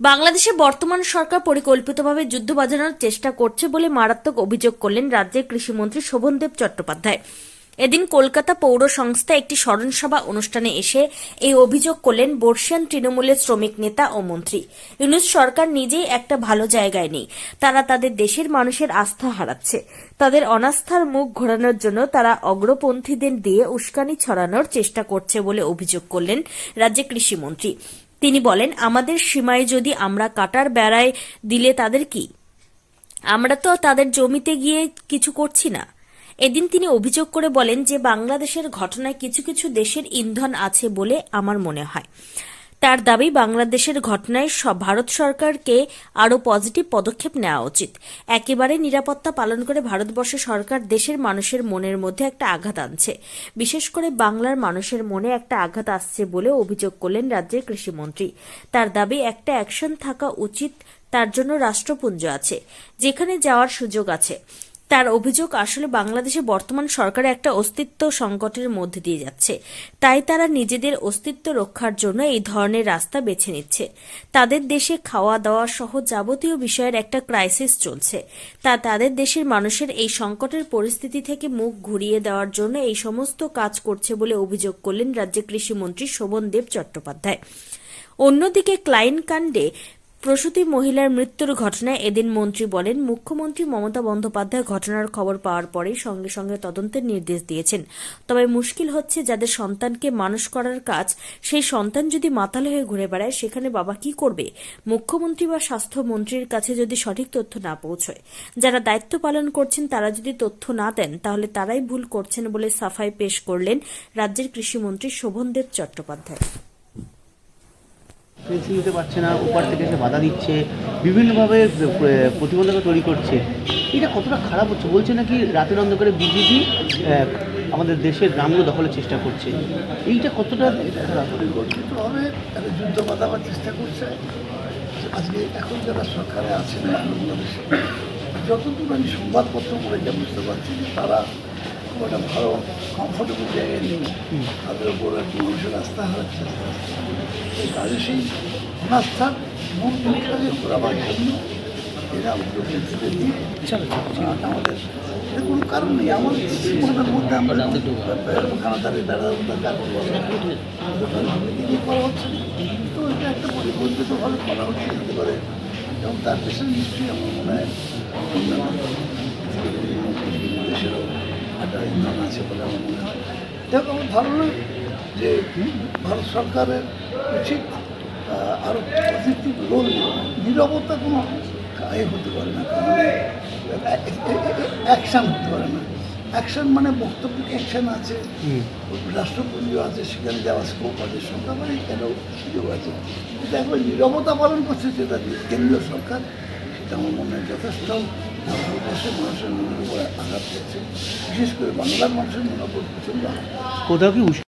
বাংলাদেশে বর্তমান সরকার পরিকল্পিতভাবে যুদ্ধ বাজানোর চেষ্টা করছে বলে মারাত্মক অভিযোগ করলেন রাজ্যের কৃষিমন্ত্রী শোভনদেব চট্টোপাধ্যায়। এদিন কলকাতা পৌর সংস্থা একটি স্মরণসভা অনুষ্ঠানে এসে এই অভিযোগ করলেন বর্ষিয়ান তৃণমূলের শ্রমিক নেতা ও মন্ত্রী। ইউনুস সরকার নিজেই একটা ভালো জায়গায় নেই। তারা তাদের দেশের মানুষের আস্থা হারাচ্ছে। তাদের অনাস্থার মুখ ঘোরানোর জন্য তারা অগ্রপন্থীদের দিয়ে উস্কানি ছড়ানোর চেষ্টা করছে বলে অভিযোগ করলেন রাজ্যের কৃষিমন্ত্রী। তিনি বলেন, আমাদের সীমায় যদি আমরা কাটার বেড়ায় দিলে তাদের কি? আমরা তো তাদের জমিতে গিয়ে কিছু করছি না। এদিন তিনি অভিযোগ করে বলেন যে, বাংলাদেশের ঘটনায় কিছু কিছু দেশের ইন্ধন আছে বলে আমার মনে হয়। তার দাবি, বাংলাদেশের ঘটনায় সব ভারত সরকারকে আরও পজিটিভ পদক্ষেপ নেওয়া উচিত। একেবারে নিরাপত্তা পালন করে ভারতবর্ষ সরকার দেশের মানুষের মনের মধ্যে একটা আঘাত আনছে। বিশেষ করে বাংলার মানুষের মনে একটা আঘাত আসছে বলে অভিযোগ করলেন রাজ্যের কৃষিমন্ত্রী। তার দাবি, একটা অ্যাকশন থাকা উচিত, তার জন্য রাষ্ট্রপুঞ্জ আছে, যেখানে যাওয়ার সুযোগ আছে। তার অভিযোগ আসলে বাংলাদেশে বর্তমান সরকার একটা অস্তিত্ব সংকটের মধ্যে দিয়ে যাচ্ছে। তাই তারা নিজেদের অস্তিত্ব রক্ষার জন্য এই ধরনের রাস্তা বেছে নিচ্ছে। তাদের দেশে খাওয়া দাওয়া সহ যাবতীয় বিষয়ের একটা ক্রাইসিস চলছে। তা তাদের দেশের মানুষের এই সংকটের পরিস্থিতি থেকে মুখ ঘুরিয়ে দেওয়ার জন্য এই সমস্ত কাজ করছে বলে অভিযোগ করলেন রাজ্যের কৃষিমন্ত্রী শোভনদেব চট্টোপাধ্যায়। অন্যদিকে ক্লাইন কাণ্ডে প্রসূতি মহিলার মৃত্যুর ঘটনায় এদিন মন্ত্রী বলেন, মুখ্যমন্ত্রী মমতা বন্দ্যোপাধ্যায় ঘটনার খবর পাওয়ার পরেই সঙ্গে সঙ্গে তদন্তের নির্দেশ দিয়েছেন। তবে মুশকিল হচ্ছে যাদের সন্তানকে মানুষ করার কাজ, সেই সন্তান যদি মাতাল হয়ে ঘুরে বেড়ায়, সেখানে বাবা কি করবে? মুখ্যমন্ত্রী বা স্বাস্থ্যমন্ত্রীর কাছে যদি সঠিক তথ্য না পৌঁছয়, যারা দায়িত্ব পালন করছেন তারা যদি তথ্য না দেন, তাহলে তারাই ভুল করছেন বলে সাফাই পেশ করলেন রাজ্যের কৃষিমন্ত্রী শোভনদেব চট্টোপাধ্যায়। পেন্সিল নিতে পারছে না উপর থেকে এসে বাধা দিচ্ছে, বিভিন্নভাবে প্র- প্রতিবন্ধকতা তৈরি করছে। এটা কতটা খারাপ হচ্ছে? বলছে নাকি রাতের অন্ধকারে বিজেপি আমাদের দেশের গ্রামগুলো দখলের চেষ্টা করছে। এইটা কতটা খারাপ? পরিকল্পিতভাবে তারা যুদ্ধ বাঁধাবার চেষ্টা করছে। আজকে এখন যারা সরকারে বাংলাদেশে যতদূর আমি সংবাদপত্র পড়ে যা বুঝতে পারছি যে তারা একটা ভালো কমফোর্টেবল জায়গায় নেই। তাদের উপর একটু মানুষের আস্থা হারাচ্ছে। এই কাজে সেই অনাস্থার মূল কাজে ঘোরাবার জন্য এরা উদ্যোগ দিয়ে আমাদের এর কোনো কারণ নেই। মনের মধ্যে আমরা খানাদারি দ্বারা করা হচ্ছে। তো এটা একটা পরিকল্পিতভাবে করা হচ্ছে পারে। এবং তার পেছনে নিশ্চয়ই আমার মনে হয় অন্যান্য দেশেরও একটা ইন্ধন আছে বলে আমার মনে হয়। দেখো আমার ধারণা যে ভারত সরকারের উচিত আহ, আরও পজিটিভ রোল নিরবতা কোনো এ হতে পারে না মানে অ্যাকশান হতে পারে না। অ্যাকশন মানে বক্তব্য অ্যাকশন আছে রাষ্ট্রপুঞ্জ আছে সেখানে যাওয়ার স্কোপ আছে সরকার মানে কেন সুযোগ আছে। কিন্তু একবার নিরবতা পালন করছে যেটা কেন্দ্রীয় সরকার সেটা আমার মনে হয় যথেষ্ট। মানুষের মনের উপর আঘাত করছে বিশেষ করে বাংলার মানুষের মনের উপর কোথাও কি